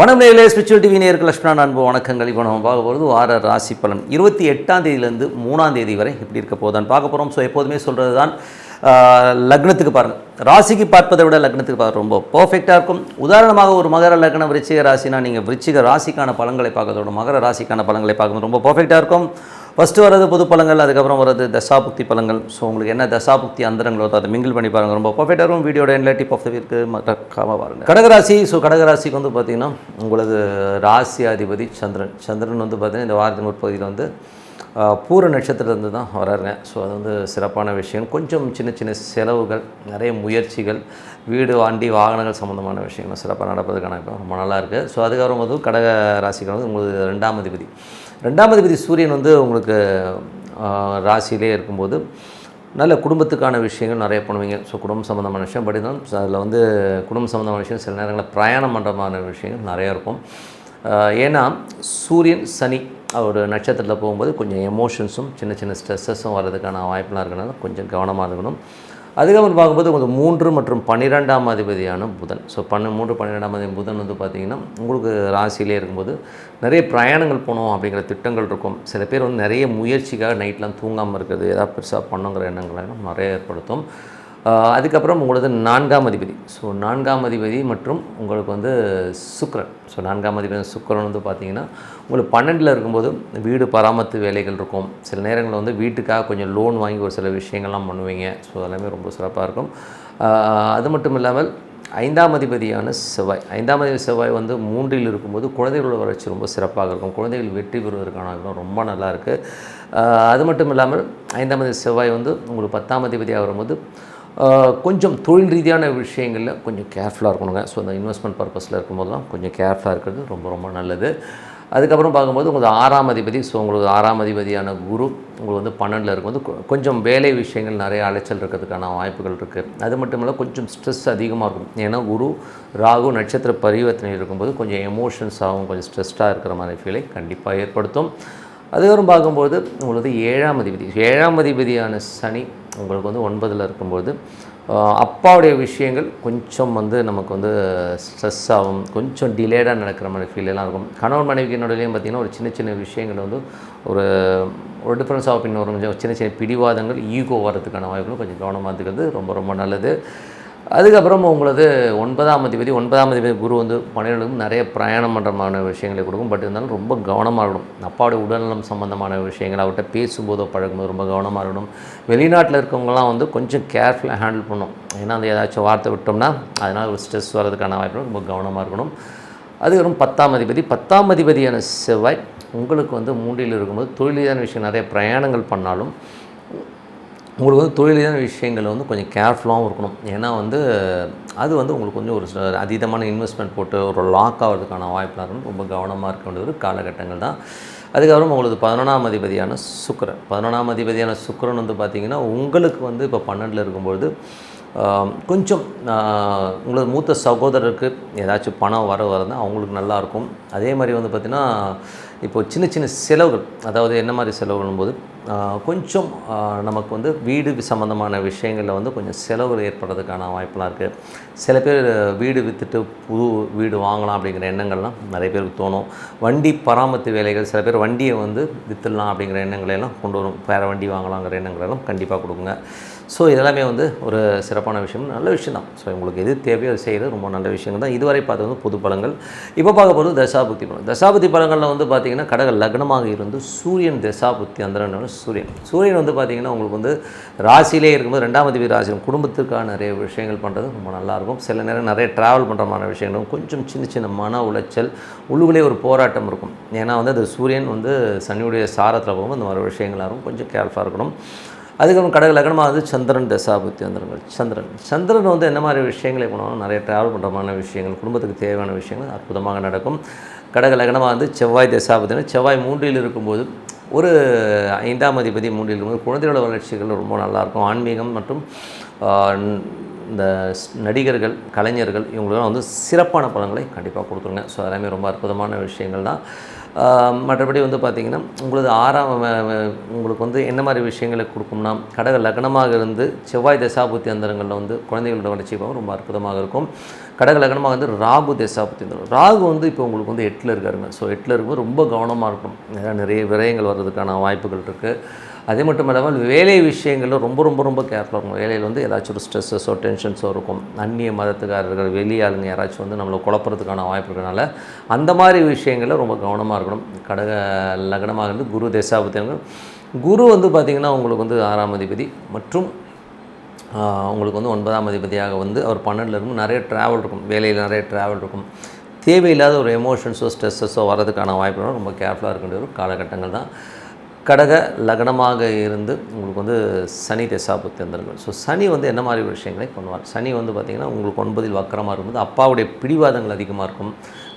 வனநிலையில் நேரிலே spiritual TV நேருக்கு லட்சுமணா அன்பு வணக்கங்கள். இப்போ நம்ம பார்க்க போகிறது வார ராசி பலன். இருபத்தி எட்டாம் தேதியிலேருந்து மூணாம் தேதி வரை இப்படி இருக்க போதான் பார்க்க போகிறோம் ஸோ எப்போதுமே சொல்கிறது தான் லக்னத்துக்கு பாருங்கள் ராசிக்கு பார்ப்பதை விட லக்னத்துக்கு பார்க்க ரொம்ப பர்ஃபெக்டாக இருக்கும். உதாரணமாக ஒரு மகர லக்னம் விருச்சிக ராசினா நீங்கள் விருச்சிக ராசிக்கான பலன்களை பார்க்கறதோட மகர ராசிக்கான பலன்களை பார்க்கும்போது ரொம்ப பர்ஃபெக்டாக இருக்கும். ஃபஸ்ட்டு வர்றது பொது பழங்கள் அதுக்கப்புறம் வர்றது தசாபுக்தி பழங்கள். ஸோ உங்களுக்கு என்ன தசாபுக்தி அந்தரங்களோ அதை மிங்கிள் பண்ணி பாருங்கள் ரொம்ப பர்ஃபெக்டாக இருக்கும். வீடியோட என்ல டிப் ஆஃப் த வீக்கு மறக்காமல் பாருங்கள் கடகராசி ஸோ கடகராசிக்கு வந்து பார்த்திங்கன்னா உங்களது ராசி அதிபதி சந்திரன். சந்திரன் வந்து பார்த்திங்கன்னா இந்த வாரத்தின் முற்பகுதியில் வந்து பூர நட்சத்திரத்துலேருந்து தான் வராருங்க ஸோ அது வந்து சிறப்பான விஷயம். கொஞ்சம் சின்ன சின்ன செலவுகள் நிறைய முயற்சிகள் வீடு வண்டி வாகனங்கள் சம்மந்தமான விஷயங்கள் சிறப்பாக நடப்பதுக்கான ரொம்ப நல்லா இருக்குது ஸோ அதுக்கப்புறம் வந்து கடக ராசிக்கு வந்து உங்களுக்கு ரெண்டாம் அதிபதி. ரெண்டாம் அதிபதி சூரியன் வந்து உங்களுக்கு ராசியிலே இருக்கும்போது நல்ல குடும்பத்துக்கான விஷயங்கள் நிறைய பண்ணுவீங்க. ஸோ குடும்பம் சம்மந்தமான விஷயம் படி தான் அதில் வந்து குடும்பம் சம்மந்தமான விஷயம் சில நேரங்களில் பிரயாணம் பண்ணுறமான விஷயங்கள் நிறையா இருக்கும். ஏன்னா சூரியன் சனி ஒரு நட்சத்திரத்தில் போகும்போது கொஞ்சம் எமோஷன்ஸும் சின்ன சின்ன ஸ்ட்ரெஸ்ஸஸும் வர்றதுக்கான வாய்ப்புலாம் இருக்கனால கொஞ்சம் கவனமாக இருக்கணும். அதுக்கப்புறம் பார்க்கும்போது கொஞ்சம் மூன்று மற்றும் பன்னிரெண்டாம் அதிபதியான புதன். ஸோ பன்ன மூன்று பன்னிரெண்டாம் அதிபதி புதன் வந்து பார்த்திங்கன்னா உங்களுக்கு ராசியிலே இருக்கும்போது நிறைய பிரயாணங்கள் போகணும் அப்படிங்கிற திட்டங்கள் இருக்கும். சில பேர் வந்து நிறைய முயற்சிக்காக நைட்லாம் தூங்காமல் இருக்கிறது ஏதாவது பெருசாக பண்ணுங்கிற எண்ணங்களை நிறைய ஏற்படுத்தும். அதுக்கப்புறம் உங்களது நான்காம் அதிபதி. ஸோ நான்காம் அதிபதி மற்றும் உங்களுக்கு வந்து சுக்கரன். ஸோ நான்காம் அதிபதி சுக்கரன் வந்து பார்த்தீங்கன்னா உங்களுக்கு பன்னெண்டில் இருக்கும்போது வீடு பராமத்து வேலைகள் இருக்கும். சில நேரங்களில் வந்து வீட்டுக்காக கொஞ்சம் லோன் வாங்கி ஒரு சில விஷயங்கள்லாம் பண்ணுவீங்க. ஸோ அதெல்லாமே ரொம்ப சிறப்பாக இருக்கும். அது மட்டும் இல்லாமல் ஐந்தாம் அதிபதியான செவ்வாய். ஐந்தாம் அதிபதி செவ்வாய் வந்து மூன்றில் இருக்கும்போது குழந்தைகளோட வளர்ச்சி ரொம்ப சிறப்பாக இருக்கும். குழந்தைகள் வெற்றி பெறுவதற்கான வாய்ப்புகள் ரொம்ப நல்லா இருக்குது அது மட்டும் இல்லாமல் ஐந்தாம் அதிபதி செவ்வாய் வந்து உங்களுக்கு பத்தாம் அதிபதியாக வரும்போது கொஞ்சம் தொழில் ரீதியான விஷயங்களில் கொஞ்சம் கேர்ஃபுல்லாக இருக்கணுங்க. ஸோ அந்த இன்வெஸ்ட்மெண்ட் பர்பஸில் இருக்கும்போதெல்லாம் கொஞ்சம் கேர்ஃபுல்லாக இருக்கிறது ரொம்ப ரொம்ப நல்லது. அதுக்கப்புறம் பார்க்கும்போது உங்களுக்கு ஆறாம் அதிபதி ஸோ உங்களுக்கு ஆறாம் அதிபதியான குரு உங்களுக்கு வந்து பன்னெண்டில் இருக்கும்போது கொஞ்சம் வேலை விஷயங்கள் நிறைய அலைச்சல் இருக்கிறதுக்கான வாய்ப்புகள் இருக்குது அது மட்டும் இல்லை கொஞ்சம் ஸ்ட்ரெஸ் அதிகமாக இருக்கும். ஏன்னா குரு ராகு நட்சத்திர பரிவர்த்தனை இருக்கும்போது கொஞ்சம் எமோஷன்ஸ் ஆகும் கொஞ்சம் ஸ்ட்ரெஸ்டாக இருக்கிற மாதிரி ஃபீலை கண்டிப்பாக ஏற்படுத்தும். அதுக்கப்புறம் பார்க்கும்போது உங்களுக்கு ஏழாம் அதிபதி ஏழாம் அதிபதியான சனி உங்களுக்கு வந்து ஒன்பதில் இருக்கும்போது அப்பாவுடைய விஷயங்கள் கொஞ்சம் வந்து நமக்கு வந்து ஸ்ட்ரெஸ் ஆகும் கொஞ்சம் டிலேடாக நடக்கிற மாதிரி ஃபீல் எல்லாம் இருக்கும். கணவன் மனைவிக்கு என்னோடலையும் பார்த்திங்கன்னா ஒரு சின்ன சின்ன விஷயங்கள் வந்து ஒரு ஒரு டிஃப்ரென்ஸ் ஆஃப் இன்னொரு கொஞ்சம் சின்ன சின்ன பிடிவாதங்கள் ஈகோ வரதுக்கான வாய்ப்புகள் கொஞ்சம் கவனமாக இருக்கிறது ரொம்ப ரொம்ப நல்லது. அதுக்கப்புறம் உங்களது ஒன்பதாம் அதிபதி ஒன்பதாம் அதிபதி குரு வந்து பன்னிரெண்டுக்கும் நிறைய பிரயாணம் பண்ணுறமான விஷயங்களை கொடுக்கும். பட் இருந்தாலும் ரொம்ப கவனமாக இருக்கணும். அப்பாவுடைய உடல்நலம் சம்மந்தமான விஷயங்கள் அவர்கிட்ட பேசும்போதோ பழகும்போது ரொம்ப கவனமாக இருக்கணும். வெளிநாட்டில் இருக்கவங்கலாம் வந்து கொஞ்சம் கேர்ஃபுல்லாக ஹேண்டில் பண்ணணும். ஏன்னா அந்த ஏதாச்சும் வார்த்தை விட்டோம்னா அதனால் ஒரு ஸ்ட்ரெஸ் வர்றதுக்கான வாய்ப்பு ரொம்ப கவனமாக இருக்கணும். அதுக்கப்புறம் பத்தாம் அதிபதி. பத்தாம் அதிபதியான செவ்வாய் உங்களுக்கு வந்து மூன்றில் இருக்கும்போது தொழிலான விஷயம் நிறைய பிரயாணங்கள் பண்ணாலும் உங்களுக்கு வந்து தொழிலான விஷயங்கள் வந்து கொஞ்சம் கேர்ஃபுல்லாகவும் இருக்கணும். ஏன்னா வந்து அது வந்து உங்களுக்கு கொஞ்சம் ஒரு அதீதமான இன்வெஸ்ட்மெண்ட் போட்டு ஒரு லாக் ஆகிறதுக்கான வாய்ப்பெலாம் இருக்கணும். ரொம்ப கவனமாக இருக்க வேண்டிய ஒரு காலகட்டங்கள் தான். அதுக்கப்புறம் உங்களுக்கு பதினொன்றாம் அதிபதியான சுக்கரன். பதினொன்றாம் அதிபதியான சுக்கரன் வந்து பார்த்திங்கன்னா உங்களுக்கு வந்து இப்போ பன்னெண்டில் இருக்கும்பொழுது கொஞ்சம் உங்களது மூத்த சகோதரருக்கு ஏதாச்சும் பணம் வர வரதான் அவங்களுக்கு நல்லாயிருக்கும் அதே மாதிரி வந்து பார்த்திங்கன்னா இப்போ சின்ன சின்ன செலவுகள் அதாவது என்ன மாதிரி செலவுகளும் போது கொஞ்சம் நமக்கு வந்து வீடு சம்மந்தமான விஷயங்களில் வந்து கொஞ்சம் செலவுகள் ஏற்படுறதுக்கான வாய்ப்பெலாம் இருக்குது சில பேர் வீடு விற்றுட்டு புது வீடு வாங்கலாம் அப்படிங்கிற எண்ணங்கள்லாம் நிறைய பேருக்கு தோணும். வண்டி பராமரித்து வேலைகள் சில பேர் வண்டியை வந்து விற்றுடலாம் அப்படிங்கிற எண்ணங்களை எல்லாம் கொண்டு வரும். வேறு வண்டி வாங்கலாங்கிற எண்ணங்களெல்லாம் கண்டிப்பாக கொடுக்குங்க. ஸோ இதெல்லாமே வந்து ஒரு சிறப்பான விஷயம் நல்ல விஷயம் தான் ஸோ உங்களுக்கு எது தேவையோ அது செய்கிறது ரொம்ப நல்ல விஷயங்கள் தான் இதுவரை பார்த்தது வந்து புது பழங்கள். இப்போ பார்க்க போகிறது தசாபுத்தி பழம் தசாபுத்தி பழங்களில் வந்து பார்த்திங்கன்னா கடக லக்னமாக இருந்து சூரியன் தசாபுத்தி அந்தரன் சூரியன். சூரியன் வந்து பார்த்திங்கன்னா உங்களுக்கு வந்து ராசியிலே இருக்கும்போது ரெண்டாம் தேதி ராசி குடும்பத்திற்கான நிறைய விஷயங்கள் பண்ணுறது ரொம்ப நல்லாயிருக்கும். சில நேரம் நிறைய ட்ராவல் பண்ணுறமான விஷயங்களும் கொஞ்சம் சின்ன சின்ன மன உளைச்சல் உள்ளுக்குள்ளே ஒரு போராட்டம் இருக்கும். ஏன்னா வந்து அது சூரியன் வந்து சனியுடைய சாரத்தில் போகும்போது இந்த மாதிரி விஷயங்களாக இருக்கும் கொஞ்சம் கேர்ஃபுல்லாக இருக்கணும். அதுக்கப்புறம் கடக லக்னமாக வந்து சந்திரன் தசாபுத்தி வந்துருங்கள். சந்திரன். சந்திரன் வந்து என்ன மாதிரி விஷயங்களை பண்ணுவாங்க நிறைய ட்ராவல் பண்ணுறமான விஷயங்கள் குடும்பத்துக்கு தேவையான விஷயங்கள் அற்புதமாக நடக்கும். கடக லக்னமாக வந்து செவ்வாய் தசாபுத்தினா செவ்வாய் மூன்றில் இருக்கும்போது ஒரு ஐந்தாம் அதிபதி மூன்றில் இருக்கும்போது குழந்தையோட வளர்ச்சிகள் ரொம்ப நல்லாயிருக்கும் ஆன்மீகம் மற்றும் இந்த ஸ்- நடிகர்கள் கலைஞர்கள் இவங்களுக்கெல்லாம் வந்து சிறப்பான படங்களை கண்டிப்பாக கொடுத்துருங்க. ஸோ அதெல்லாமே ரொம்ப அற்புதமான விஷயங்கள் தான். மற்றபடி வந்து பார்த்திங்கன்னா உங்களது ஆறாம் உங்களுக்கு வந்து என்ன மாதிரி விஷயங்களை கொடுக்கும்னா கடக லக்னமாக இருந்து செவ்வாய் தசாபுத்தி அந்தரங்களில் வந்து குழந்தைகளோட வளர்ச்சி ரொம்ப அற்புதமாக இருக்கும். கடகலகனமாக வந்து ராகு தசாபுத்தி ராகு வந்து இப்போ உங்களுக்கு வந்து எட்டில் இருக்காருங்க. ஸோ எட்டில் இருக்கும்போது ரொம்ப கவனமாக இருக்கும் நிறைய விரயங்கள் வர்றதுக்கான வாய்ப்புகள் இருக்குது அதே மட்டும் இல்லாமல் வேலை விஷயங்களில் ரொம்ப ரொம்ப ரொம்ப கேர்ஃபுல்லாக இருக்கும் வேலையில் வந்து ஏதாச்சும் ஒரு ஸ்ட்ரெஸ்ஸஸோ டென்ஷன்ஸோ இருக்கும். அந்நிய மதத்துக்காரர்கள் வெளியாளுங்க யாராச்சும் வந்து நம்மளை குழப்பறதுக்கான வாய்ப்பு இருக்கனால அந்த மாதிரி விஷயங்களில் ரொம்ப கவனமாக இருக்கணும். கடக லக்னமாக இருந்து குரு தசாபத்தியங்கள் குரு வந்து பார்த்திங்கன்னா உங்களுக்கு வந்து ஆறாம் அதிபதி மற்றும் உங்களுக்கு வந்து ஒன்பதாம் அதிபதியாக வந்து அவர் பன்னெண்டில் இருக்கும் நிறைய ட்ராவல் இருக்கும். வேலையில் நிறைய ட்ராவல் இருக்கும். தேவையில்லாத ஒரு எமோஷன்ஸோ ஸ்ட்ரெஸ்ஸஸோ வரதுக்கான வாய்ப்புகளும் ரொம்ப கேர்ஃபுல்லாக இருக்க வேண்டிய ஒரு காலகட்டங்கள் தான். கடக லக்னமாக இருந்து உங்களுக்கு வந்து சனி தசாபுத்தி வந்திருக்கும். ஸோ சனி வந்து என்ன மாதிரி விஷயங்களை பண்ணுவார்? சனி வந்து பார்த்திங்கன்னா உங்களுக்கு ஒன்பதில் வக்கரமாக இருக்கும்போது அப்பாவுடைய பிடிவாதங்கள் அதிகமாக இருக்கும்.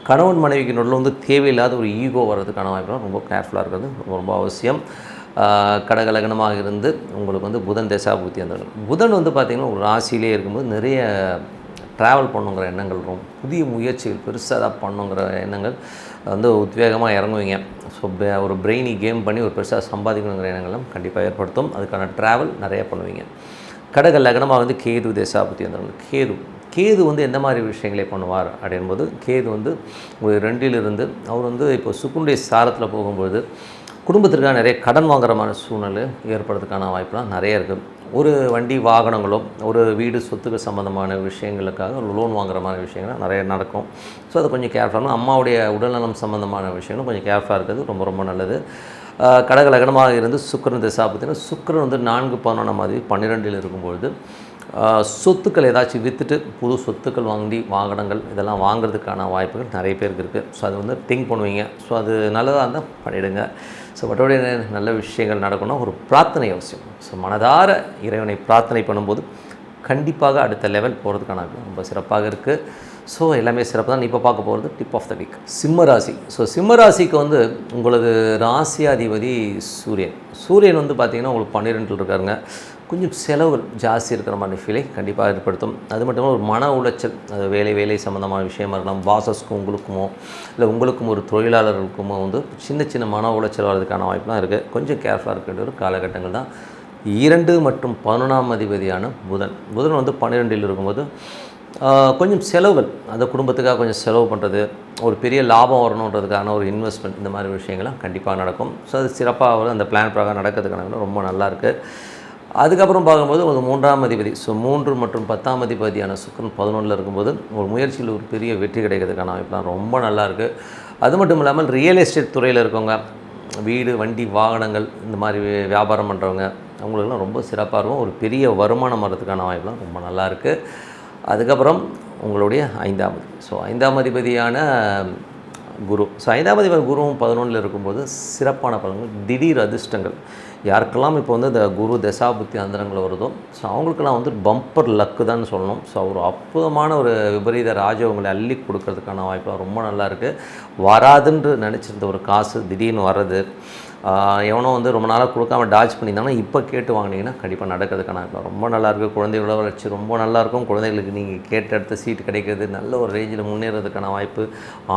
கணவன் மனைவிக்கு நடுவில் வந்து தேவையில்லாத ஒரு ஈகோ வர்றதுக்கான வாய்ப்புலாம் ரொம்ப கேர்ஃபுல்லாக இருக்கிறது ரொம்ப ரொம்ப அவசியம். கடகலகனமாக கடக இருந்து உங்களுக்கு வந்து புதன் தசாபூர்த்தி வந்துடும் புதன் வந்து பார்த்திங்கன்னா ஒரு ராசியிலே இருக்கும்போது நிறைய ட்ராவல் பண்ணுங்கிற எண்ணங்கள் இருக்கும் புதிய முயற்சிகள் பெருசாக தான் பண்ணுங்கிற எண்ணங்கள் வந்து உத்வேகமாக இறங்குவீங்க. ஸோ ஒரு பிரெயினி கேம் பண்ணி ஒரு பெருசாக சம்பாதிக்கணுங்கிற எண்ணங்களும் கண்டிப்பாக ஏற்படுத்தும். அதுக்கான ட்ராவல் நிறைய பண்ணுவீங்க. கடக லக்னமாக வந்து கேது தேசாபுத்தி வந்துடும் கேது கேது வந்து எந்த மாதிரி விஷயங்களை பண்ணுவார் அப்படின்போது கேது வந்து ஒரு ரெண்டிலிருந்து அவர் வந்து இப்போ சுக்குண்டை சாரத்தில் போகும்போது குடும்பத்திற்காக நிறைய கடன் வாங்குறமான சூழ்நிலை ஏற்படுறதுக்கான வாய்ப்புலாம் நிறைய இருக்குது ஒரு வண்டி வாகனங்களோ ஒரு வீடு சொத்துக்கள் சம்மந்தமான விஷயங்களுக்காக ஒரு லோன் வாங்குற மாதிரி விஷயங்கள்லாம் நிறைய நடக்கும். ஸோ அது கொஞ்சம் கேர்ஃபுல்லாக அம்மாவுடைய உடல்நலம் சம்மந்தமான விஷயங்களும் கொஞ்சம் கேர்ஃபுல்லாக இருக்கிறது ரொம்ப ரொம்ப நல்லது. ஆஹ் கடக இருந்து சுக்கிரன் திசா பார்த்தீங்கன்னா சுக்கரன் வந்து நான்கு பதினொன்றாம் மாதிரி பன்னிரெண்டில் இருக்கும்பொழுது சொத்துக்கள் ஏதாச்சும் விற்றுட்டு புது சொத்துக்கள் வாங்கி வாகனங்கள் இதெல்லாம் வாங்குறதுக்கான வாய்ப்புகள் நிறைய பேருக்கு இருக்குது ஸோ அது வந்து திங்க் பண்ணுவீங்க. ஸோ அது நல்லதாக இருந்தால் பண்ணிவிடுங்க ஸோ மற்றபடி நல்ல விஷயங்கள் நடக்கணும் ஒரு பிரார்த்தனை அவசியம். ஸோ மனதார இறைவனை பிரார்த்தனை பண்ணும்போது கண்டிப்பாக அடுத்த லெவல் போகிறதுக்கான ரொம்ப சிறப்பாக இருக்குது ஸோ எல்லாமே சிறப்பு தான். இப்போ பார்க்க போகிறது டிப் ஆஃப் த வீக் சிம்ம ராசி. ஸோ சிம்ம ராசிக்கு வந்து உங்களது ராசியாதிபதி சூரியன். சூரியன் வந்து பார்த்திங்கன்னா உங்களுக்கு பன்னிரெண்டில் இருக்காருங்க. கொஞ்சம் செலவுகள் ஜாஸ்தி இருக்கிற மாதிரி ஃபீலை கண்டிப்பாக ஏற்படுத்தும். அது மட்டும் இல்லாமல் ஒரு மன உளைச்சல் அது வேலை வேலை சம்மந்தமான விஷயமா இருக்கலாம் பாசஸ்க்கும் உங்களுக்குமோ இல்லை உங்களுக்கும் ஒரு தொழிலாளர்களுக்குமோ வந்து சின்ன சின்ன மன உளைச்சல் வர்றதுக்கான வாய்ப்புலாம் இருக்குது கொஞ்சம் கேர்ஃபுல்லாக இருக்க வேண்டிய ஒரு காலகட்டங்கள் தான். இரண்டு மற்றும் பதினொன்றாம் அதிபதியான புதன். புதன் வந்து பன்னிரெண்டில் இருக்கும்போது கொஞ்சம் செலவுகள் அந்த குடும்பத்துக்காக கொஞ்சம் செலவு பண்ணுறது ஒரு பெரிய லாபம் வரணுன்றதுக்கான ஒரு இன்வெஸ்ட்மெண்ட் இந்த மாதிரி விஷயங்கள்லாம் கண்டிப்பாக நடக்கும். ஸோ அது சிறப்பாக அந்த பிளான் பிரகாரம் நடக்கிறதுக்கான ரொம்ப நல்லா இருக்குது அதுக்கப்புறம் பார்க்கும்போது ஒரு மூன்றாம் அதிபதி ஸோ மூன்று மற்றும் பத்தாம் அதிபதியான சுக்கரன் பதினொன்றில் இருக்கும்போது ஒரு முயற்சியில் ஒரு பெரிய வெற்றி கிடைக்கிறதுக்கான வாய்ப்புலாம் ரொம்ப நல்லா இருக்குது அது மட்டும் இல்லாமல் ரியல் எஸ்டேட் துறையில் இருக்கவங்க வீடு வண்டி வாகனங்கள் இந்த மாதிரி வியாபாரம் பண்ணுறவங்க அவங்களுக்குலாம் ரொம்ப சிறப்பாக இருக்கும். ஒரு பெரிய வருமானம் வர்றதுக்கான வாய்ப்புலாம் ரொம்ப நல்லா இருக்குது அதுக்கப்புறம் உங்களுடைய ஐந்தாம் ஸோ ஐந்தாம் அதிபதியான குரு ஸோ ஐந்தாம் அதிபதி குருவும் பதினொன்றில் இருக்கும்போது சிறப்பான பலன்கள் திடீர் அதிர்ஷ்டங்கள். யாருக்கெல்லாம் இப்போ வந்து இந்த குரு தசாபுத்தி அந்தரங்கள் வருதோ ஸோ அவங்களுக்கெல்லாம் வந்து பம்பர் லக்கு தான் சொல்லணும். ஸோ ஒரு அற்புதமான ஒரு விபரீத ராஜவங்களை அள்ளி கொடுக்கறதுக்கான வாய்ப்புலாம் ரொம்ப நல்லா இருக்குது வராதுன்னு நினச்சிருந்த ஒரு காசு திடீர்னு வர்றது எவனோ வந்து ரொம்ப நாளாக கொடுக்காம டாச் பண்ணியிருந்தாங்கன்னா இப்போ கேட்டு வாங்கினீங்கன்னா கண்டிப்பாக நடக்கிறதுக்கான வாய்ப்பு ரொம்ப நல்லா இருக்குது குழந்தைகளோட வளர்ச்சி ரொம்ப நல்லா இருக்கும். குழந்தைகளுக்கு நீங்கள் கேட்ட இடத்த சீட் கிடைக்கிறது நல்ல ஒரு ரேஞ்சில் முன்னேறதுக்கான வாய்ப்பு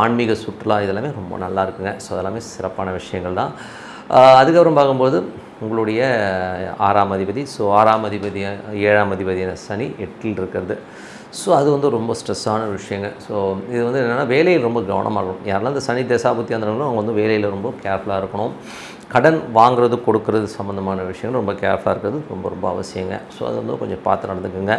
ஆன்மீக சுற்றுலா இதெல்லாமே ரொம்ப நல்லா இருக்குங்க. ஸோ அதெல்லாமே சிறப்பான விஷயங்கள் தான். அதுக்கப்புறம் பார்க்கும்போது உங்களுடைய ஆறாம் அதிபதி. ஸோ ஆறாம் அதிபதி ஏழாம் அதிபதியான சனி எட்டில் இருக்கிறது. ஸோ அது வந்து ரொம்ப ஸ்ட்ரெஸ்ஸான விஷயங்க. ஸோ இது வந்து என்னென்னா வேலையில் ரொம்ப கவனமாக இருக்கணும். யாரெல்லாம் இந்த சனி தசாபுத்தி அந்தவங்களும் அவங்க வந்து வேலையில் ரொம்ப கேர்ஃபுல்லாக இருக்கணும். கடன் வாங்குறது கொடுக்கறது சம்மந்தமான விஷயங்கள் ரொம்ப கேர்ஃபுல்லாக இருக்கிறது ரொம்ப ரொம்ப அவசியங்க. ஸோ அது வந்து கொஞ்சம் பார்த்து நடந்துக்குங்க.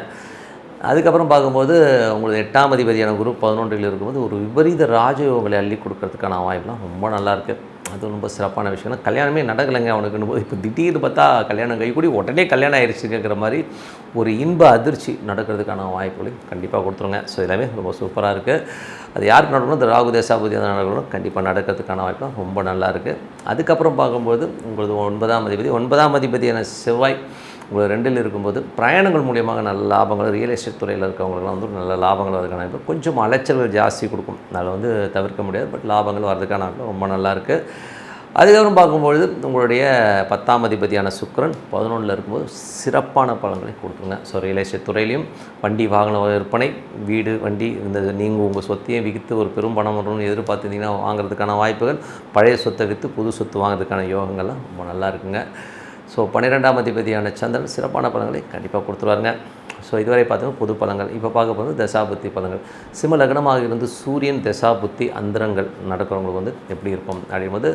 அதுக்கப்புறம் பார்க்கும்போது உங்களுக்கு எட்டாம் அதிபதியான குரு பதினொன்றில் இருக்கும்போது ஒரு விபரீத ராஜயோகங்களை அள்ளி கொடுக்கறதுக்கான வாய்ப்புலாம் ரொம்ப நல்லா இருக்குது அது ரொம்ப சிறப்பான விஷயம். கல்யாணமே நடக்கலைங்க அவனுக்குன்னு போது இப்போ திடீர்னு பார்த்தா கல்யாணம் கைக்கூடி உடனே கல்யாணம் ஆயிடுச்சுங்கிற மாதிரி ஒரு இன்ப அதிர்ச்சி நடக்கிறதுக்கான வாய்ப்புகளை கண்டிப்பாக கொடுத்துருங்க. ஸோ எல்லாமே ரொம்ப சூப்பராக இருக்குது அது யாருக்கு நடக்கணும் இந்த ராகு தேசாபதி நடக்கணும் கண்டிப்பாக நடக்கிறதுக்கான வாய்ப்பு ரொம்ப நல்லா இருக்குது அதுக்கப்புறம் பார்க்கும்போது உங்களது ஒன்பதாம் அதிபதி ஒன்பதாம் அதிபதியான செவ்வாய் உங்களுக்கு ரெண்டில் இருக்கும்போது பிரயாணங்கள் மூலியமாக நல்ல லாபங்கள் ரியல் எஸ்டேட் துறையில் இருக்கிறவங்களுக்குலாம் வந்து நல்ல லாபங்கள் வரதுக்கான இப்போ கொஞ்சம் அலைச்சல்கள் ஜாஸ்தி கொடுக்கும். அதில் வந்து தவிர்க்க முடியாது. பட் லாபங்கள் வரதுக்கான ரொம்ப நல்லா இருக்குது அதுக்கப்புறம் பார்க்கும்பொழுது உங்களுடைய பத்தாம் அதிபதியான சுக்கரன் பதினொன்றில் இருக்கும்போது சிறப்பான பலன்களை கொடுத்துருங்க ஸோ ரியல் எஸ்டேட் துறையிலையும் வண்டி வாகன விற்பனை வீடு வண்டி இந்த நீங்கள் உங்கள் சொத்தையே விற்று ஒரு பெரும் பணம் வரணும்னு எதிர்பார்த்துருந்தீங்கன்னா வாங்குறதுக்கான வாய்ப்புகள் பழைய சொத்தை விற்று புது சொத்து வாங்குறதுக்கான யோகங்கள்லாம் ரொம்ப நல்லா இருக்குங்க. ஸோ பன்னிரெண்டாம் அதிபதியான சந்திரன் சிறப்பான பலன்களை கண்டிப்பாக கொடுத்துருவாருங்க. ஸோ இதுவரை பார்த்தீங்கன்னா பொது பலங்கள் இப்போ பார்க்க போகிறது தசாபுத்தி பலங்கள் சிம்ம லக்னமாக இருந்து சூரியன் தசாபுத்தி அந்தரங்கள் நடக்கிறவங்களுக்கு வந்து எப்படி இருக்கும்? அப்படிங்கும்போது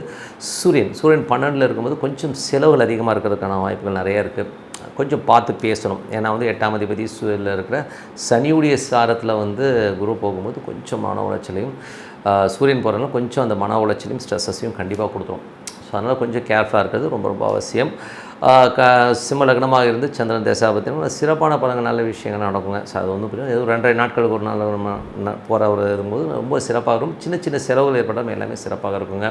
சூரியன் சூரியன் பன்னெண்டில் இருக்கும்போது கொஞ்சம் செலவுகள் அதிகமாக இருக்கிறதுக்கான வாய்ப்புகள் நிறைய இருக்குது கொஞ்சம் பார்த்து பேசணும். ஏன்னா வந்து எட்டாம் அதிபதி சூரியனில் இருக்கிற சனியுடைய சாரத்தில் வந்து குரு போகும்போது கொஞ்சம் மன உளைச்சலையும் சூரியன் போகிறதுனால கொஞ்சம் அந்த மன உளைச்சலையும் ஸ்ட்ரெஸ்ஸையும் கண்டிப்பாக கொடுத்துரும். ஸோ அதனால் கொஞ்சம் கேர்ஃபுல்லாக இருக்கிறது ரொம்ப ரொம்ப அவசியம். க சிம்ம லக்னமாக இருந்து சந்திரன் தேசாபத்தியம் சிறப்பான பலங்கள் நல்ல விஷயங்கள் நடக்குங்க. ஸோ அது வந்து புரியும் ஏதோ ரெண்டரை நாட்களுக்கு ஒரு நாள் நம்ம போகிற ஒரு இருக்கும்போது ரொம்ப சிறப்பாக இருக்கும் சின்ன சின்ன செலவுகள் ஏற்படாமல் எல்லாமே சிறப்பாக இருக்குங்க.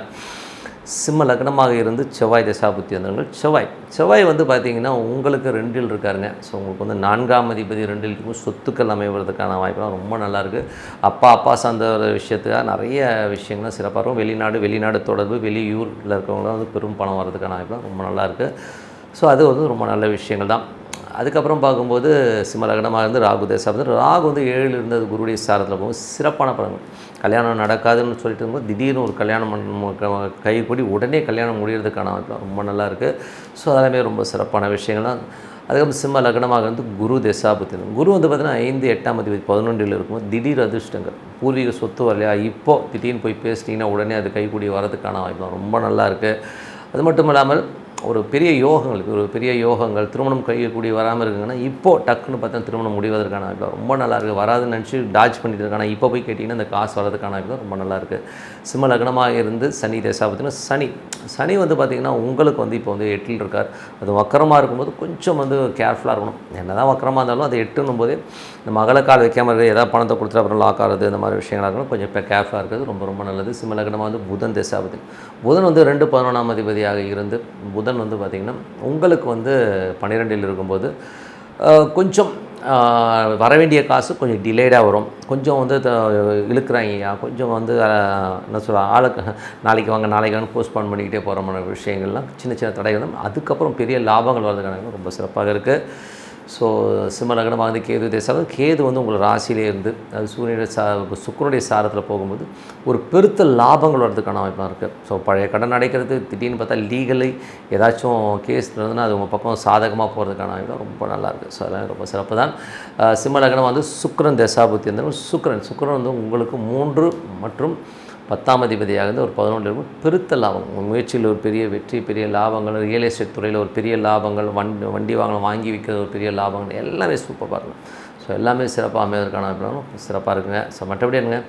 சிம்ம லக்னமாக இருந்து செவ்வாய் தசாபுத்தி வந்தவர்கள். செவ்வாய். செவ்வாய் வந்து பார்த்தீங்கன்னா உங்களுக்கு ரெண்டில் இருக்காருங்க. ஸோ உங்களுக்கு வந்து நான்காம் அதிபதி ரெண்டில் இருக்கும் சொத்துக்கள் அமைவதற்கான வாய்ப்பெல்லாம் ரொம்ப நல்லாயிருக்கு. அப்பா அப்பா சார்ந்த ஒரு விஷயத்துக்காக நிறைய விஷயங்கள்லாம் சிறப்பாக இருக்கும். வெளிநாடு வெளிநாடு தொடர்பு வெளியூரில் இருக்கவங்களாம் வந்து பெரும் பணம் வர்றதுக்கான வாய்ப்பெல்லாம் ரொம்ப நல்லாயிருக்கு. ஸோ அது வந்து ரொம்ப நல்ல விஷயங்கள் தான். அதுக்கப்புறம் பார்க்கும்போது சிம்மலக்னமாக இருந்து ராகு தேசம் ராகு வந்து ஏழில் இருந்தது குருடைய சாரத்தில் போகும்போது சிறப்பான படங்கள் கல்யாணம் நடக்காதுன்னு சொல்லிட்டு இருக்கும்போது திடீர்னு ஒரு கல்யாணம் பண்ண- கை கூடி உடனே கல்யாணம் முடிகிறதுக்கான ரொம்ப நல்லா இருக்குது ஸோ அதெல்லாமே ரொம்ப சிறப்பான விஷயங்கள்லாம் அதுக்கப்புறம் சிம்ம லக்னமாக வந்து குரு தசாபுத்தி குரு வந்து பார்த்தீங்கன்னா ஐந்து எட்டாம் அதிபதி பதினொன்றில் இருக்கும்போது திடீர் அதிர்ஷ்டங்கள். பூர்வீக சொத்து வரலையா? இப்போ திடீர்னு போய் பேசிட்டிங்கன்னா உடனே அது கைக்கூடி வரதுக்கான வாய்ப்பு ரொம்ப நல்லா இருக்குது அது மட்டும் இல்லாமல் ஒரு பெரிய யோகங்கள் ஒரு பெரிய யோகங்கள் திருமணம் கையக்கூடிய வராமல் இருக்குங்கன்னா இப்போ டக்குன்னு பார்த்தா திருமணம் முடிவதற்கான வாய்ப்பு ரொம்ப நல்லா இருக்குது வராதுன்னு நினச்சி டாச் பண்ணிட்டு இருக்காங்க இப்போ போய் கேட்டிங்கன்னா அந்த காசு வரதுக்கான வாய்ப்பு ரொம்ப நல்லா இருக்குது சிம்ம லக்னமாக இருந்து சனி தேசா பார்த்திங்கன்னா சனி சனி வந்து பார்த்திங்கன்னா உங்களுக்கு வந்து இப்போ வந்து எட்டில் இருக்கார். அது வக்கரமாக இருக்கும்போது கொஞ்சம் வந்து கேர்ஃபுல்லாக இருக்கணும். என்ன தான் வக்கரமாக இருந்தாலும் அது எட்டுன்னும் போதே இந்த மகளை கால் வைக்காமல் இருக்கிறது ஏதாவது பணத்தை கொடுத்துட்டு அப்புறம் லாக் ஆகிறது இந்த மாதிரி விஷயங்களாக இருக்கணும் கொஞ்சம் இப்போ கேர்ஃபுல்லாக இருக்கிறது ரொம்ப ரொம்ப நல்லது. சிம்ம லக்னமாக வந்து புதன் தேசாபதி புதன் வந்து ரெண்டு பதினொன்றாம் அதிபதியாக இருந்து புதன் வந்து பார்த்திங்கன்னா உங்களுக்கு வந்து பன்னிரெண்டில் இருக்கும்போது கொஞ்சம் வரவேண்டிய வர வேண்டிய காசு கொஞ்சம் டிலேடாக வரும். கொஞ்சம் வந்து இழுக்கிறாங்கய்யா கொஞ்சம் வந்து என்ன சொல்ல ஆளுக்கு நாளைக்கு வாங்க நாளைக்கு வாங்க போஸ்ட்போன் பண்ணிக்கிட்டே போகிற மாதிரி விஷயங்கள்லாம் சின்ன சின்ன தடைகளும் அதுக்கப்புறம் பெரிய லாபங்கள் வர்றதுக்கான ரொம்ப சிறப்பாக இருக்குது ஸோ சிம்ம லக்னமாக வந்து கேது தேசம் கேது வந்து உங்கள் ராசியிலே இருந்து அது சூரியனுடைய சா சுக்கரனுடைய சாரத்தில் போகும்போது ஒரு பெருத்த லாபங்கள் வர்றதுக்கான அமைப்பாக இருக்குது ஸோ பழைய கடன் அடைக்கிறது திடீர்னு பார்த்தா லீகலி ஏதாச்சும் கேஸ் இருந்ததுன்னா அது உங்கள் பக்கம் சாதகமாக போகிறதுக்கான வாய்ப்பு ரொம்ப நல்லாயிருக்கு ஸோ அதெல்லாம் ரொம்ப சிறப்பு தான். அஹ் சிம்ம லக்னம் வந்து சுக்கரன் தசாபுத்தி இருந்தாலும் சுக்கிரன். சுக்கரன் வந்து உங்களுக்கு மூன்று மற்றும் பத்தாம் அதிபதியாக இருந்து ஒரு பதினொன்று இருக்கும். பெருத்த லாபம். முயற்சியில் ஒரு பெரிய வெற்றி பெரிய லாபங்கள் ரியல் எஸ்டேட் துறையில் ஒரு பெரிய லாபங்கள் வண்டி வண்டி வாங்கலாம் வாங்கி விற்கிறது ஒரு பெரிய லாபங்கள் எல்லாமே சூப்பராக இருக்கும். ஸோ எல்லாமே சிறப்பாக அமைவதற்கான சிறப்பாக இருக்குங்க. ஸோ மற்றபடி என்னங்க?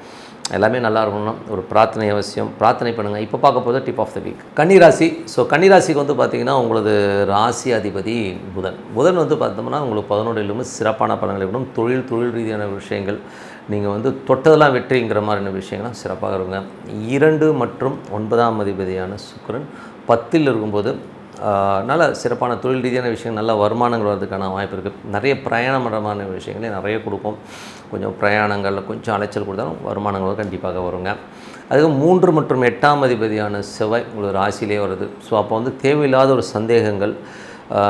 எல்லாமே நல்லா இருக்கணும்னா ஒரு பிரார்த்தனை அவசியம். பிரார்த்தனை பண்ணுங்கள் இப்போ பார்க்க போது டிப் ஆஃப் த வீக் கன்னிராசி. ஸோ கன்னிராசிக்கு வந்து பார்த்தீங்கன்னா உங்களது ராசி அதிபதி புதன். புதன் வந்து பார்த்தோம்னா உங்களுக்கு பதினொன்றிலுமே சிறப்பான பலன்கள் இருக்கணும். தொழில் தொழில் ரீதியான விஷயங்கள் நீங்கள் வந்து தொட்டதெல்லாம் வெற்றிங்கிற மாதிரியான விஷயங்கள்லாம் சிறப்பாக இருங்க இரண்டு மற்றும் ஒன்பதாம் அதிபதியான சுக்கிரன் பத்தில் இருக்கும்போது நல்ல சிறப்பான தொழில் ரீதியான விஷயங்கள் நல்ல வருமானங்கள் வர்றதுக்கான வாய்ப்பு இருக்குது நிறைய பிரயாணமரமான விஷயங்களே நிறைய கொடுக்கும் கொஞ்சம் பிரயாணங்களில் கொஞ்சம் அலைச்சல் கொடுத்தாலும் வருமானங்கள் கண்டிப்பாக வருங்க. அதுக்கு மூன்று மற்றும் எட்டாம் அதிபதியான செவ்வாய் உங்களுக்கு ராசியிலே வருது. ஸோ அப்போ வந்து தேவையில்லாத ஒரு சந்தேகங்கள்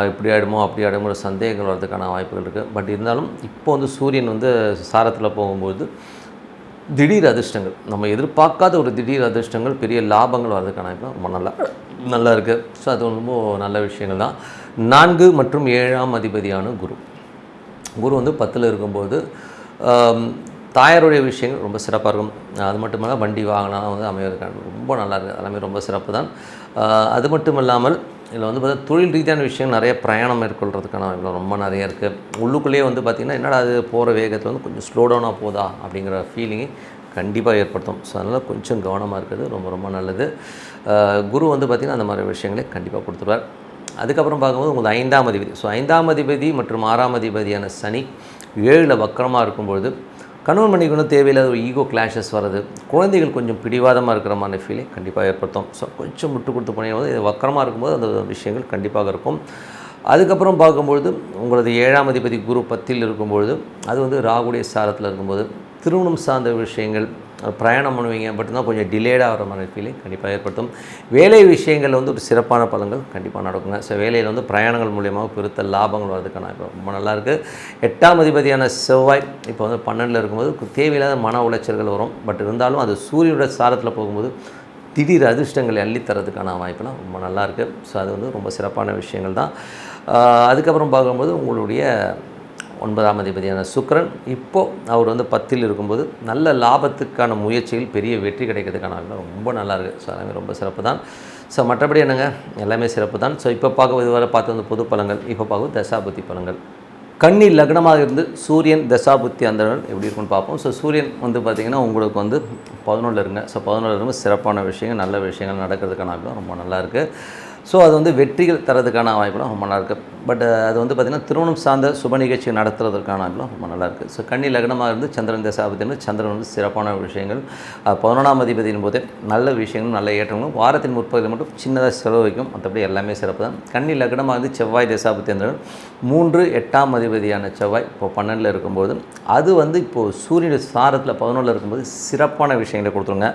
இப்படி ஆகிடுமோ அப்படி ஆகிடுமோ சந்தேகங்கள் வர்றதுக்கான வாய்ப்புகள் இருக்குது பட் இருந்தாலும் இப்போ வந்து சூரியன் வந்து சாரத்தில் போகும்போது திடீர் அதிர்ஷ்டங்கள். நம்ம எதிர்பார்க்காத ஒரு திடீர் அதிர்ஷ்டங்கள் பெரிய லாபங்கள் வர்றதுக்கான வாய்ப்பு ரொம்ப நல்லா நல்லா இருக்குது ஸோ அது ரொம்ப நல்ல விஷயங்கள் தான். நான்கு மற்றும் ஏழாம் அதிபதியான குரு. குரு வந்து பத்தில் இருக்கும்போது தாயாருடைய விஷயங்கள் ரொம்ப சிறப்பாக இருக்கும். அது மட்டும் இல்லாமல் வண்டி வாகனம் வந்து அமைவதற்கான ரொம்ப நல்லா இருக்குது எல்லாமே ரொம்ப சிறப்பு தான் அது மட்டும் இல்லாமல் இதில் வந்து பார்த்தா தொழில் ரீதியான விஷயம் நிறைய பிரயாணம் மேற்கொள்கிறதுக்கான இவ்வளோ ரொம்ப நிறைய இருக்குது உள்ளுக்குள்ளேயே வந்து பார்த்திங்கன்னா என்னடா அது போகிற வேகத்தில் வந்து கொஞ்சம் ஸ்லோ டவுனாக போதா அப்படிங்கிற ஃபீலிங்கை கண்டிப்பாக ஏற்படுத்தும். ஸோ அதனால் கொஞ்சம் கவனமாக இருக்கிறது ரொம்ப ரொம்ப நல்லது. குரு வந்து பார்த்திங்கன்னா அந்த மாதிரி விஷயங்களை கண்டிப்பாக கொடுத்துருவார். அதுக்கப்புறம் பார்க்கும்போது உங்களுக்கு ஐந்தாம் அதிபதி. ஸோ ஐந்தாம் அதிபதி மற்றும் ஆறாம் அதிபதியான சனி ஏழில் வக்கரமாக இருக்கும்பொழுது கணவன் மனைவிகளும் தேவையில்லாத ஒரு ஈகோ கிளாஷஸ் வர்றது. குழந்தைகள் கொஞ்சம் பிடிவாதமாக இருக்கிற மாதிரி ஃபீலிங் கண்டிப்பாக ஏற்படுத்தும். ஸோ கொஞ்சம் முட்டு கொடுத்து போனீங்க இது வக்கரமாக இருக்கும்போது அந்த விஷயங்கள் கண்டிப்பாக இருக்கும். அதுக்கப்புறம் பார்க்கும்பொழுது உங்களது ஏழாம் அதிபதி குரு பத்தில் இருக்கும்பொழுது அது வந்து ராகுடைய சாரத்தில் இருக்கும்போது திருமணம் சார்ந்த விஷயங்கள் பிரயாணம் பண்ணுவீங்க மட்டும்தான் கொஞ்சம் டிலேடாக வர மாதிரி ஃபீலிங் கண்டிப்பாக ஏற்படுத்தும். வேலை விஷயங்கள் வந்து ஒரு சிறப்பான பலன்கள் கண்டிப்பாக நடக்குங்க. ஸோ வேலையில் வந்து பிரயாணங்கள் மூலியமாக பெருத்த லாபங்கள் வர்றதுக்கான இப்போ ரொம்ப நல்லாயிருக்கு எட்டாம் அதிபதியான செவ்வாய் இப்போ வந்து பன்னெண்டில் இருக்கும்போது தேவையில்லாத மன உளைச்சல்கள் வரும். பட் இருந்தாலும் அது சூரியனோட சாரத்தில் போகும்போது திடீர் அதிர்ஷ்டங்களை அள்ளித் தரதுக்கான வாய்ப்பெல்லாம் ரொம்ப நல்லாயிருக்கு ஸோ அது வந்து ரொம்ப சிறப்பான விஷயங்கள் தான். அதுக்கப்புறம் பார்க்கும்போது உங்களுடைய ஒன்பதாம் அதிபதியான சுக்கிரன் இப்போது அவர் வந்து பத்தில் இருக்கும்போது நல்ல லாபத்துக்கான முயற்சியில் பெரிய வெற்றி கிடைக்கிறதுக்கான ரொம்ப நல்லா இருக்குது ஸோ எல்லாமே ரொம்ப சிறப்பு தான். ஸோ மற்றபடி என்னங்க? எல்லாமே சிறப்பு தான். ஸோ இப்போ பார்க்க இதுவரை பார்த்து வந்து பொது பலங்கள் இப்போ பார்க்க தசாபுத்தி பலங்கள். கன்னி லக்னமாக இருந்து சூரியன் தசாபுத்தி அந்த எப்படி இருக்குன்னு பார்ப்போம். ஸோ சூரியன் வந்து பார்த்திங்கன்னா உங்களுக்கு வந்து பதினொன்றில் இருங்க. ஸோ பதினொன்றில் இருக்கும்போது சிறப்பான விஷயங்கள் நல்ல விஷயங்கள் நடக்கிறதுக்கான ரொம்ப நல்லாயிருக்கு ஸோ அது வந்து வெற்றிகள் தரதுக்கான வாய்ப்புலாம் ரொம்ப நல்லா இருக்குது பட் அது வந்து பார்த்திங்கன்னா திருமணம் சார்ந்த சுப நிகழ்ச்சி நடத்துறதுக்கான வாய்ப்புலாம் ரொம்ப நல்லா இருக்குது ஸோ கன்னி லக்னமாக இருந்து சந்திரன் தசாபத்தின்னு சந்திரன் வந்து சிறப்பான விஷயங்கள். பதினொன்றாம் அதிபதியின் போதே நல்ல விஷயங்களும் நல்ல ஏற்றங்களும் வாரத்தின் முற்பகுதியில் மட்டும் சின்னதாக செலவு வைக்கும். மற்றபடி எல்லாமே சிறப்பு தான். கன்னி லக்னமாக இருந்து செவ்வாய் தசாபத்தியந்திரன் மூன்று எட்டாம் அதிபதியான செவ்வாய் இப்போ பன்னெண்டில் இருக்கும்போது அது வந்து இப்போது சூரியனுடைய சாரத்தில் பதினொன்றில் இருக்கும்போது சிறப்பான விஷயங்களை கொடுத்துருங்க.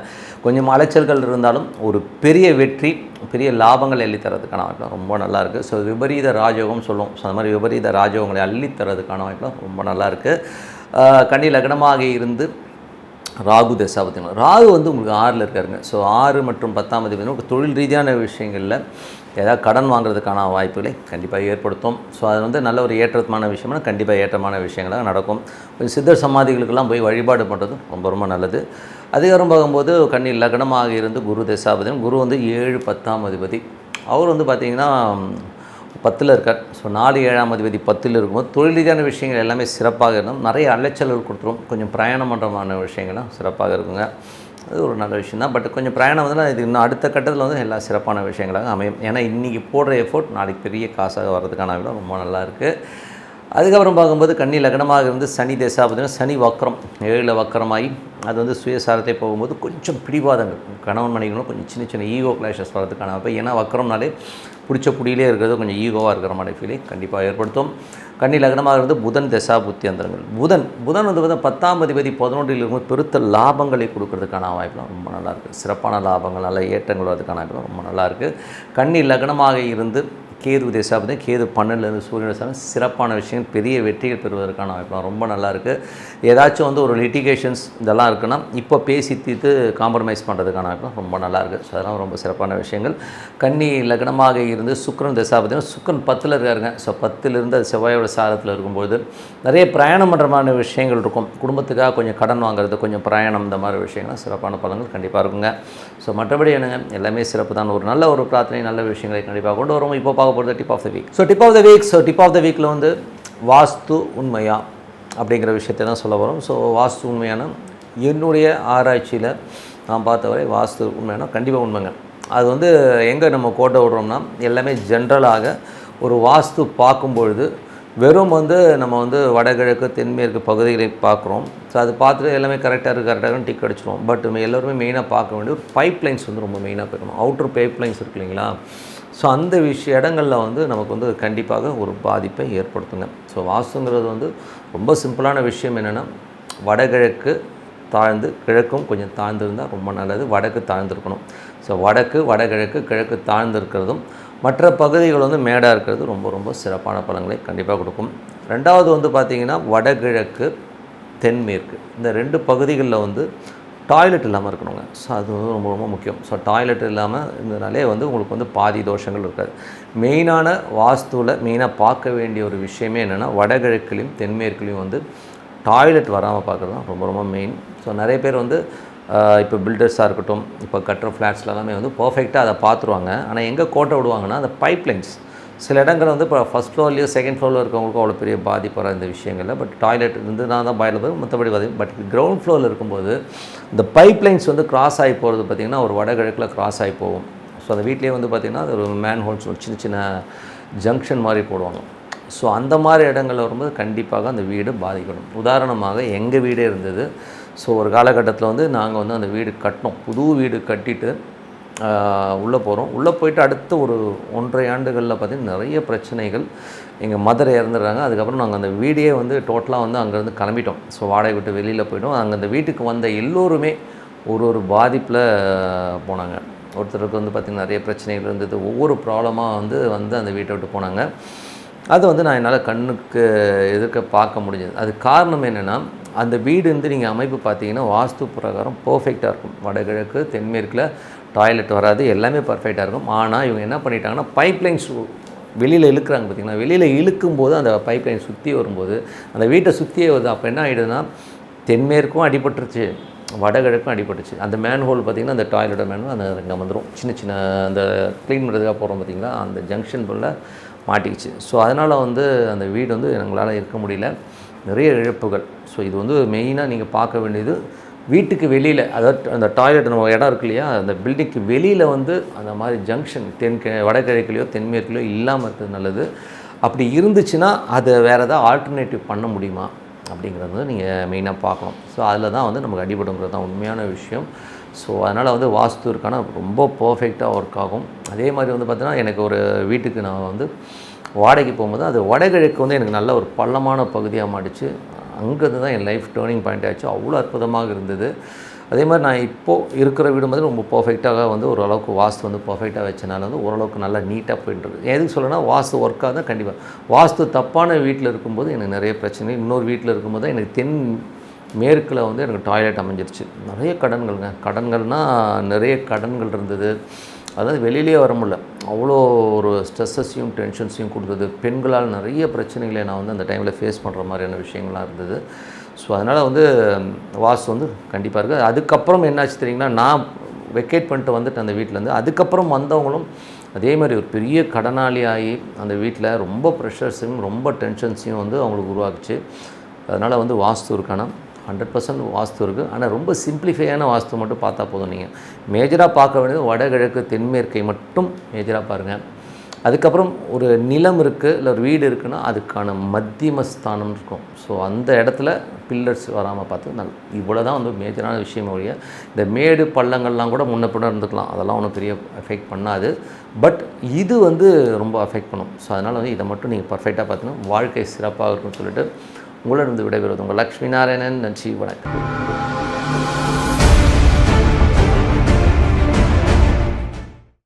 கொஞ்சம் அலைச்சல்கள் இருந்தாலும் ஒரு பெரிய வெற்றி பெரிய லாபங்கள் அள்ளி தரதுக்கான வாய்ப்புலாம் ரொம்ப நல்லா இருக்குது ஸோ விபரீத ராஜயோகம் சொல்லுவோம் ஸோ அந்த மாதிரி விபரீத ராஜயோகங்களை அள்ளி தரதுக்கான ரொம்ப நல்லா இருக்குது கன்னி லக்னமாக இருந்து ராகு தசா ராகு வந்து உங்களுக்கு ஆறில் இருக்காருங்க. ஸோ ஆறு மற்றும் பத்தாம் தேதி பார்த்தீங்கன்னா தொழில் ரீதியான விஷயங்களில் ஏதாவது கடன் வாங்குறதுக்கான வாய்ப்புகளை கண்டிப்பாக ஏற்படுத்தும். ஸோ அது வந்து நல்ல ஒரு ஏற்றமான விஷயம்னா கண்டிப்பாக ஏற்றமான விஷயங்களாக நடக்கும். கொஞ்சம் சித்தர் சமாதிகளுக்கெல்லாம் போய் வழிபாடு பண்ணுறது ரொம்ப ரொம்ப நல்லது. அதிகாரம் பார்க்கும்போது கன்னி லக்னமாக இருந்து குரு தசாபதினம் குரு வந்து ஏழு பத்தாம் அதிபதி. அவர் வந்து பார்த்திங்கன்னா பத்தில் இருக்கார். ஸோ நாலு ஏழாம் அதிபதி பத்தில் இருக்கும்போது தொழில் ரீதியான விஷயங்கள் எல்லாமே சிறப்பாக இருக்கும் நிறைய அலைச்சல்கள் கொடுத்துரும். கொஞ்சம் பிரயாணம் பண்ணுறமான விஷயங்கள்லாம் சிறப்பாக இருக்குங்க. அது ஒரு நல்ல விஷயம் தான். பட் கொஞ்சம் பிரயாணம் வந்து இது இன்னும் அடுத்த கட்டத்தில் வந்து எல்லா சிறப்பான விஷயங்களாக அமையும். ஏன்னா இன்றைக்கி போடுற எஃபோர்ட் நாளைக்கு பெரிய காசாக வர்றதுக்கான விட ரொம்ப நல்லா இருக்குது அதுக்கப்புறம் பார்க்கும்போது கன்னி லக்னமாக இருந்து சனி தேசா சனி வக்கரம் ஏழில் வக்கரமாகி அது வந்து சுயசாரத்தை போகும்போது கொஞ்சம் பிடிவாதங்கள். கணவன் மனைவிகளும் கொஞ்சம் சின்ன சின்ன ஈகோ கிளாஷஸ் வரதுக்கான வாய்ப்பு ஏன்னா வக்கரம்னாலே பிடிச்ச புடியிலே இருக்கிறது கொஞ்சம் ஈகோவாக இருக்கிற மாதிரி ஃபீலிங் கண்டிப்பாக ஏற்படுத்தும். கன்னி லக்னமாக இருந்து புதன் தசா புத்தி அந்தரங்கள். புதன் புதன் வந்து பார்த்தா பத்தாம் அதிபதி பதினொன்றில் இருக்கும்போது பெருத்த லாபங்களை கொடுக்கறதுக்கான வாய்ப்புலாம் ரொம்ப நல்லாயிருக்கு சிறப்பான லாபங்கள் நல்ல ஏற்றங்கள் வரதுக்கான வாய்ப்புலாம் ரொம்ப நல்லாயிருக்கு கன்னி லக்னமாக இருந்து கேது தேசாபதி கேது பன்னெண்டுலேருந்து சூரியன் தசாபதி சிறப்பான விஷயம் பெரிய வெற்றிகள் பெறுவதற்கான வாய்ப்புலாம் ரொம்ப நல்லா இருக்குது ஏதாச்சும் வந்து ஒரு லிட்டிகேஷன்ஸ் இதெல்லாம் இருக்குன்னா இப்போ பேசி தீர்த்து காம்ப்ரமைஸ் பண்ணுறதுக்கான வாய்ப்புலாம் ரொம்ப நல்லா இருக்குது ஸோ அதெல்லாம் ரொம்ப சிறப்பான விஷயங்கள். கன்னி லக்னமாக இருந்து சுக்கிரன் தசாபதினா சுக்கரன் பத்தில் இருக்காருங்க. ஸோ பத்திலிருந்து அது செவ்வாயோட சாரத்தில் இருக்கும்போது நிறைய பிரயாணம் பண்ணுறமான விஷயங்கள் இருக்கும். குடும்பத்துக்காக கொஞ்சம் கடன் வாங்குறது கொஞ்சம் பிரயாணம் இந்த மாதிரி விஷயங்கள்லாம் சிறப்பான பலன்கள் கண்டிப்பாக இருக்குங்க. ஸோ மற்றபடி என்னங்க? எல்லாமே சிறப்பு தான். ஒரு நல்ல ஒரு பிரார்த்தனை நல்ல விஷயங்களை கண்டிப்பாக கொண்டு வரும். இப்போ பார்க்க போகிறது tip of the week so tip of the week so tip of the வீக்கில் வந்து வாஸ்து உண்மையா அப்படிங்கிற விஷயத்தை தான் சொல்ல வரும். ஸோ வாஸ்து உண்மையான என்னுடைய ஆராய்ச்சியில் நான் பார்த்தவரை வாஸ்து உண்மையான கண்டிப்பாக உண்மைங்க. அது வந்து எங்கே நம்ம கோட்டை விடுறோம்னா எல்லாமே ஜென்ரலாக ஒரு வாஸ்து பார்க்கும்பொழுது வெறும் வந்து நம்ம வந்து வடகிழக்கு தென்மேற்கு பகுதிகளை பார்க்குறோம். ஸோ அது பார்த்துட்டு எல்லாமே கரெக்டாக இருக்குது கரெக்டாக டிக் அடிச்சிடும் பட் எல்லோருமே மெயினாக பார்க்க வேண்டிய ஒரு பைப் லைன்ஸ் வந்து ரொம்ப மெயினாக பார்க்கணும். அவுட்ரு பைப் லைன்ஸ் இருக்கு இல்லைங்களா? ஸோ அந்த விஷய இடங்களில் வந்து நமக்கு வந்து கண்டிப்பாக ஒரு பாதிப்பை ஏற்படுத்துங்க. ஸோ வாஸ்துங்கிறது வந்து ரொம்ப சிம்பிளான விஷயம் என்னென்னா வடகிழக்கு தாழ்ந்து கிழக்கும் கொஞ்சம் தாழ்ந்திருந்தால் ரொம்ப நல்லது. வடக்கு தாழ்ந்திருக்கணும். ஸோ வடக்கு வடகிழக்கு கிழக்கு தாழ்ந்திருக்கிறதும் மற்ற பகுதிகள் வந்து மேடாக இருக்கிறது. ரொம்ப ரொம்ப சிறப்பான பலன்களை கண்டிப்பாக கொடுக்கும். ரெண்டாவது வந்து பார்த்திங்கன்னா வடகிழக்கு தென்மேற்கு. இந்த ரெண்டு பகுதிகளில் வந்து டாய்லெட் இல்லாமல் இருக்கணுங்க. ஸோ அது வந்து ரொம்ப ரொம்ப முக்கியம். ஸோ டாய்லெட் இல்லாமல் இருந்தனாலே வந்து உங்களுக்கு வந்து பாதி தோஷங்கள் இருக்காது. மெயினான வாஸ்துவில் மெயினாக பார்க்க வேண்டிய ஒரு விஷயமே என்னென்னா வடகிழக்குலையும் தென்மேற்குலையும் வந்து டாய்லெட் வராமல் பார்க்குறது தான் ரொம்ப ரொம்ப மெயின் ஸோ நிறைய பேர் வந்து இப்போ பில்டர்ஸாக இருக்கட்டும் இப்போ கட்டுற ஃப்ளாட்ஸ்ல எல்லாமே வந்து பர்ஃபெக்டாக அதை பார்த்துருவாங்க ஆனால் எங்கே கோட்டை விடுவாங்கன்னா அந்த பைப் லைன்ஸ் சில இடங்கள் வந்து இப்போ ஃபஸ்ட் ஃப்ளோர்லேயோ செகண்ட் ஃப்ளோரில் இருக்கவங்களுக்கும் அவ்வளோ பெரிய பாதிப்பு வர இந்த விஷயங்களில். பட் டாய்லெட் இருந்து நான் தான் பாயில் போய் மற்றபடி பாதிப்பு பட் கிரவுண்ட் ஃப்ளோரில் இருக்கும்போது இந்த பைப்லைன்ஸ் வந்து கிராஸ் ஆகி போகிறது பார்த்திங்கன்னா ஒரு வடகிழக்கில் கிராஸ் ஆகி போகும். ஸோ அந்த வீட்லேயே வந்து பார்த்திங்கன்னா அது ஒரு மேன் ஹோல்ஸ் ஒரு சின்ன சின்ன ஜங்ஷன் மாதிரி போடுவாங்க. ஸோ அந்த மாதிரி இடங்களில் வரும்போது கண்டிப்பாக அந்த வீடு பாதிக்கணும். உதாரணமாக எங்கள் வீடே இருந்தது. ஸோ ஒரு காலகட்டத்தில் வந்து நாங்கள் வந்து அந்த வீடு கட்டினோம். புது வீடு கட்டிட்டு உள்ளே போகிறோம். உள்ளே போயிட்டு அடுத்த ஒரு ஒன்றரை ஆண்டுகளில் பார்த்திங்கன்னா நிறைய பிரச்சனைகள் எங்கள் மதுரை இறந்துடுறாங்க. அதுக்கப்புறம் நாங்கள் அந்த வீடியே வந்து டோட்டலாக வந்து அங்கேருந்து கிளம்பிட்டோம். ஸோ வாடகை விட்டு வெளியில் போயிட்டோம். அங்கே அந்த வீட்டுக்கு வந்த எல்லோருமே ஒரு ஒரு பாதிப்பில் போனாங்க. ஒருத்தருக்கு வந்து பார்த்திங்கன்னா நிறைய பிரச்சனைகள் இருந்தது. ஒவ்வொரு ப்ராப்ளமாக வந்து வந்து அந்த வீட்டை விட்டு போனாங்க. அது வந்து நான் என்னால் கண்ணுக்கு எதிர்க்க பார்க்க முடிஞ்சது. அது காரணம் என்னென்னா அந்த வீடு வந்து நீங்கள் அமைப்பு பார்த்தீங்கன்னா வாஸ்து பிரகாரம் பர்ஃபெக்டாக இருக்கும். வடகிழக்கு தென்மேற்கில் டாய்லெட் வராது எல்லாமே பர்ஃபெக்டாக இருக்கும். ஆனால் இவங்க என்ன பண்ணிட்டாங்கன்னா பைப்லைன்ஸ் வெளியில் இழுக்கிறாங்க பார்த்தீங்கன்னா வெளியில் இழுக்கும்போது அந்த பைப்லைன் சுற்றி வரும்போது அந்த வீட்டை சுற்றியே வருது. அப்போ என்ன ஆகிடுதுன்னா தென்மேற்கும் அடிபட்டுருச்சு வடகிழக்கும் அடிபட்டுச்சு அந்த மேன் ஹோல் பார்த்திங்கன்னா அந்த டாய்லெட் மேன் அந்த இங்கே வந்துடும் சின்ன சின்ன அந்த க்ளீன் பண்ணுறதுக்காக போகிறோம் பார்த்திங்களா? அந்த ஜங்ஷன் போல் மாட்டிக்கிச்சு. ஸோ அதனால் வந்து அந்த வீடு வந்து எங்களால் இருக்க முடியல. நிறைய இழப்புகள். ஸோ இது வந்து மெயினாக நீங்கள் பார்க்க வேண்டியது வீட்டுக்கு வெளியில் அதாவது அந்த டாய்லெட் நம்ம இடம் இருக்கு இல்லையா அந்த பில்டிங்க்கு வெளியில் வந்து அந்த மாதிரி ஜங்ஷன் தென் வடகிழக்குலையோ தென்மேற்குலையோ இல்லாமல் இருக்கிறது நல்லது. அப்படி இருந்துச்சுன்னா அதை வேறு ஏதாவது ஆல்டர்னேட்டிவ் பண்ண முடியுமா? அப்படிங்கிறது வந்து நீங்கள் மெயினாக பார்க்கணும். ஸோ அதில் தான் வந்து நமக்கு அடிபடுங்கிறது தான் உண்மையான விஷயம். ஸோ அதனால் வந்து வாஸ்து இருக்கான ரொம்ப பர்ஃபெக்டாக ஒர்க் ஆகும். அதே மாதிரி வந்து பார்த்தீங்கன்னா எனக்கு ஒரு வீட்டுக்கு நான் வந்து வாடகைக்கு போகும்போது அது வடகிழக்கு வந்து எனக்கு நல்ல ஒரு பள்ளமான பகுதியாக மாடிச்சு அங்கேருந்து தான் என் லைஃப் டேர்னிங் பாயிண்ட் ஆச்சு. அவ்வளோ அற்புதமாக இருந்தது. அதே மாதிரி நான் இப்போது இருக்கிற வீடு மாதிரி ரொம்ப பர்ஃபெக்டாக வந்து ஓரளவுக்கு வாஸ்து வந்து பர்ஃபெக்டாக வச்சனால வந்து ஓரளவுக்கு நல்லா நீட்டாக போயிட்டுருக்கு எதுக்கு சொல்லணும்னா வாஸ்து ஒர்க்காக தான் கண்டிப்பாக வாஸ்து தப்பான வீட்டில் இருக்கும்போது எனக்கு நிறைய பிரச்சனை. இன்னொரு வீட்டில் இருக்கும்போது தான் எனக்கு தென் மேற்கில் வந்து எனக்கு டாய்லெட் அமைஞ்சிருச்சு. நிறைய கடன்கள்ங்க. கடன்கள்னால் நிறைய கடன்கள் இருந்தது. அதாவது வெளியிலேயே வர முடியல. அவ்வளோ ஒரு ஸ்ட்ரெஸ்ஸஸையும் டென்ஷன்ஸையும் கொடுத்தது பெண்களால் நிறைய பிரச்சனைகளை நான் வந்து அந்த டைமில் ஃபேஸ் பண்ணுற மாதிரியான விஷயங்கள்லாம் இருந்தது. ஸோ அதனால் வந்து வாஸ் வந்து கண்டிப்பாக இருக்குது அதுக்கப்புறம் என்னாச்சு தெரியுங்களா? நான் வெக்கேட் பண்ணிட்டு வந்துட்டு அந்த வீட்டிலேருந்து அதுக்கப்புறம் வந்தவங்களும் அதே மாதிரி ஒரு பெரிய கடனாளி ஆகி அந்த வீட்டில் ரொம்ப ப்ரெஷர்ஸையும் ரொம்ப டென்ஷன்ஸையும் வந்து அவங்களுக்கு உருவாக்குச்சு. அதனால் வந்து வாஸ்து இருக்கானா ஹண்ட்ரட் பர்சன்ட் வாஸ்து இருக்குது ஆனால் ரொம்ப சிம்பிளிஃபையான வாஸ்து மட்டும் பார்த்தா போதும் நீங்கள் மேஜராக பார்க்க வேண்டியது வடகிழக்கு தென்மேற்கை மட்டும் மேஜராக பாருங்கள் அதுக்கப்புறம் ஒரு நிலம் இருக்குது இல்லை ஒரு வீடு இருக்குன்னா அதுக்கான மத்தியம ஸ்தானம் இருக்கும். ஸோ அந்த இடத்துல பில்லர்ஸ் வராமல் பார்த்து நல் இவ்வளோ தான் வந்து மேஜரான விஷயம் ஒழிய இந்த மேடு பள்ளங்கள்லாம் கூட முன்ன பின்ன இருந்துக்கலாம். அதெல்லாம் ஒன்றும் பெரிய எஃபெக்ட் பண்ணாது. பட் இது வந்து ரொம்ப அஃபெக்ட் பண்ணும். ஸோ அதனால் வந்து இதை மட்டும் நீங்கள் பர்ஃபெக்டாக பார்த்தீங்கன்னா வாழ்க்கை சிறப்பாக இருக்கும்னு சொல்லிட்டு உங்களிடம் விடைபெறுவது உங்கள் லக்ஷ்மி நாராயணன். நன்றி வணக்கம்.